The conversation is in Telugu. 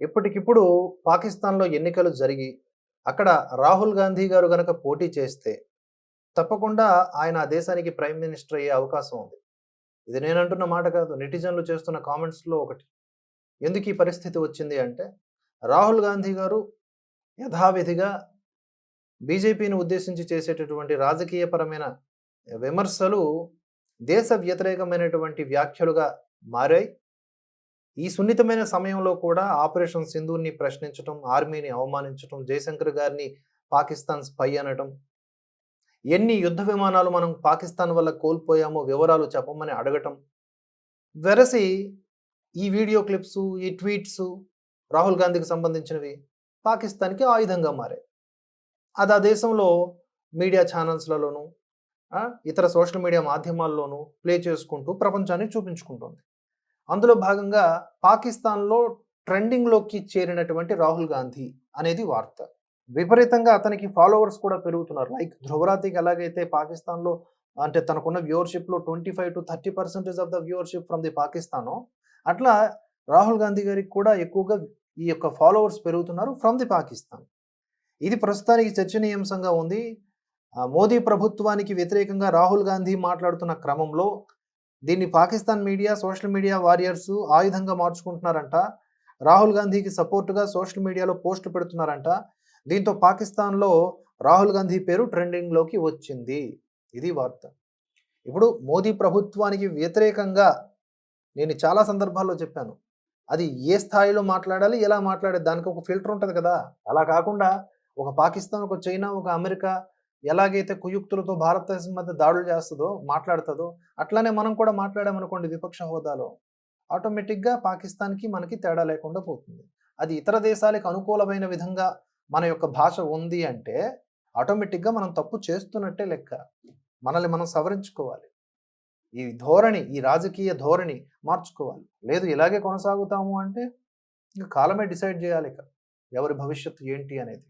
ఇప్పటికిప్పుడు పాకిస్తాన్లో ఎన్నికలు జరిగి అక్కడ రాహుల్ గాంధీ గారు గనక పోటీ చేస్తే తప్పకుండా ఆయన ఆ దేశానికి ప్రైమ్ మినిస్టర్ అయ్యే అవకాశం ఉంది. ఇది నేను అంటున్న మాట కాదు నెటిజన్లు చేస్తున్న కామెంట్స్లో ఒకటి. ఎందుకు ఈ పరిస్థితి వచ్చింది అంటే రాహుల్ గాంధీ గారు యథావిధిగా బీజేపీని ఉద్దేశించి చేసేటటువంటి రాజకీయపరమైన విమర్శలు దేశ వ్యతిరేకమైనటువంటి వ్యాఖ్యలుగా మారాయి. ఈ సున్నితమైన సమయంలో కూడా ఆపరేషన్ సింధూర్ని ప్రశ్నించటం ఆర్మీని అవమానించటం జయశంకర్ గారిని పాకిస్తాన్ స్పై అనటం. ఎన్ని యుద్ధ విమానాలు మనం పాకిస్తాన్ వల్ల కోల్పోయామో వివరాలు చెప్పమని అడగటం. వెరసి ఈ వీడియో క్లిప్స్ ఈ ట్వీట్స్ రాహుల్ గాంధీకి సంబంధించినవి పాకిస్తాన్కి ఆయుధంగా మారాయి. అది ఆ దేశంలో మీడియా ఛానల్స్లలోనూ ఇతర సోషల్ మీడియా మాధ్యమాల్లోనూ ప్లే చేసుకుంటూ ప్రపంచాన్ని చూపించుకుంటుంది. అందులో భాగంగా పాకిస్తాన్లో ట్రెండింగ్లోకి చేరినటువంటి రాహుల్ గాంధీ అనేది వార్త. విపరీతంగా అతనికి ఫాలోవర్స్ కూడా పెరుగుతున్నారు. లైక్ ధ్రువరాతికి ఎలాగైతే పాకిస్తాన్లో అంటే తనకున్న వ్యూవర్షిప్లో twenty five to thirty percentage of the viewership from the Pakistan అట్లా రాహుల్ గాంధీ గారికి కూడా ఎక్కువగా ఈ యొక్క ఫాలోవర్స్ పెరుగుతున్నారు ఫ్రమ్ ది పాకిస్తాన్. ఇది ప్రస్తుతానికి చర్చనీయాంశంగా ఉంది. మోదీ ప్రభుత్వానికి వ్యతిరేకంగా రాహుల్ గాంధీ మాట్లాడుతున్న క్రమంలో దీన్ని Pakistan media social media warriors ఆయుధంగా మార్చుకుంటున్నారంట. రాహుల్ గాంధీకి సపోర్టుగా సోషల్ మీడియాలో పోస్టులు పెడుతున్నారంట. దీంతో పాకిస్తాన్లో రాహుల్ గాంధీ పేరు ట్రెండింగ్లోకి వచ్చింది. ఇది వార్త. ఇప్పుడు మోదీ ప్రభుత్వానికి వ్యతిరేకంగా నేను చాలా సందర్భాల్లో చెప్పాను. అది ఏ స్థాయిలో మాట్లాడాలి ఎలా మాట్లాడాలి దానికి ఒక ఫిల్టర్ ఉంటుంది కదా. అలా కాకుండా ఒక పాకిస్తాన్ ఒక చైనా ఒక అమెరికా ఎలాగైతే కుయుక్తులతో భారతదేశం మధ్య దాడులు చేస్తుందో మాట్లాడుతుందో అట్లానే మనం కూడా మాట్లాడామనుకోండి విపక్ష హోదాలో ఆటోమేటిక్గా పాకిస్తాన్కి మనకి తేడా లేకుండా పోతుంది. అది ఇతర దేశాలకు అనుకూలమైన విధంగా మన యొక్క భాష ఉంది అంటే ఆటోమేటిక్గా మనం తప్పు చేస్తున్నట్టే లెక్క. మనల్ని మనం సవరించుకోవాలి. ఈ ధోరణి ఈ రాజకీయ ధోరణి మార్చుకోవాలి. లేదు ఇలాగే కొనసాగుతాము అంటే ఇంకా కాలమే డిసైడ్ చేయాలి ఇక. ఎవరి భవిష్యత్తు ఏంటి అనేది.